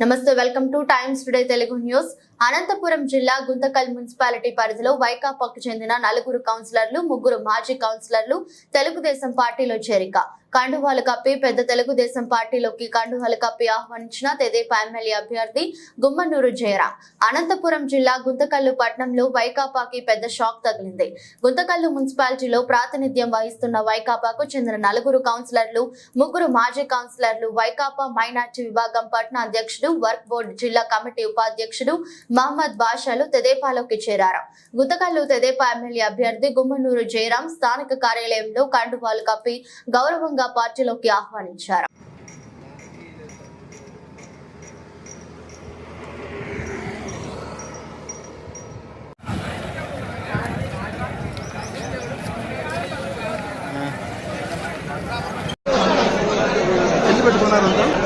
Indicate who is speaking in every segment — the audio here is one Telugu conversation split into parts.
Speaker 1: నమస్తే welcome to Times today Telugu news. Anantapur జిల్లా గుంతకల్ మున్సిపాలిటీ పరిధిలో వైకాపాకు చెందిన నలుగురు కౌన్సిలర్లు ముగ్గురు మాజీ కౌన్సిలర్లు తెలుగుదేశం పార్టీలో చేరిక. కండువాలు కప్పి పెద్ద తెలుగుదేశం పార్టీలోకి కండువాలు కప్పి ఆహ్వానించిన తెదేపా ఎమ్మెల్యే అభ్యర్థి గుమ్మనూరు జయరాం. అనంతపురం జిల్లా గుంతకల్లు పట్టణంలో వైకాపాకి పెద్ద షాక్ తగిలింది. గుంతకల్లు మున్సిపాలిటీలో ప్రాతినిధ్యం వహిస్తున్న వైకాపాకు చెందిన నలుగురు కౌన్సిలర్లు ముగ్గురు మాజీ కౌన్సిలర్లు వైకాపా మైనార్టీ విభాగం పట్టణ అధ్యక్షుడు వర్క్ బోర్డు జిల్లా కమిటీ ఉపాధ్యక్షుడు మహమ్మద్ బాషాలు తెదేపాలోకి చేరారు. గుంతకల్లు తెదేపా ఎమ్మెల్యే అభ్యర్థి గుమ్మనూరు జయరాం స్థానిక కార్యాలయంలో కండువాలు కప్పి గౌరవంగా పార్టీలోకి ఆహ్వానించారు.
Speaker 2: ఎన్ని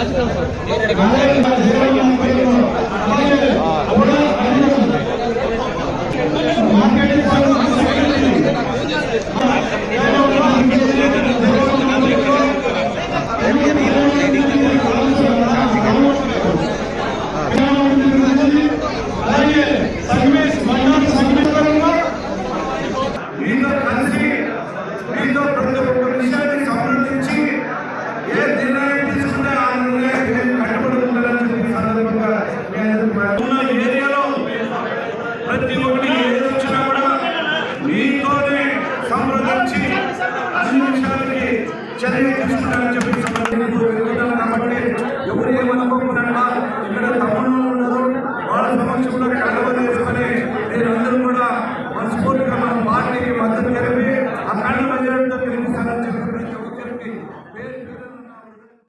Speaker 3: ராஜினாமா ఉన్న ఏరియాలో ప్రతి ఒక్కటి ఏది వచ్చినా కూడా నీతోనే సంప్రదించి అన్ని విషయాలకి చర్య తీసుకుంటారని చెప్పి కాబట్టి ఎవరు ఏమనుకోకుండా ఇక్కడ తమ్ముళ్ళు ఉన్నారు వాళ్ళ సమక్షంలో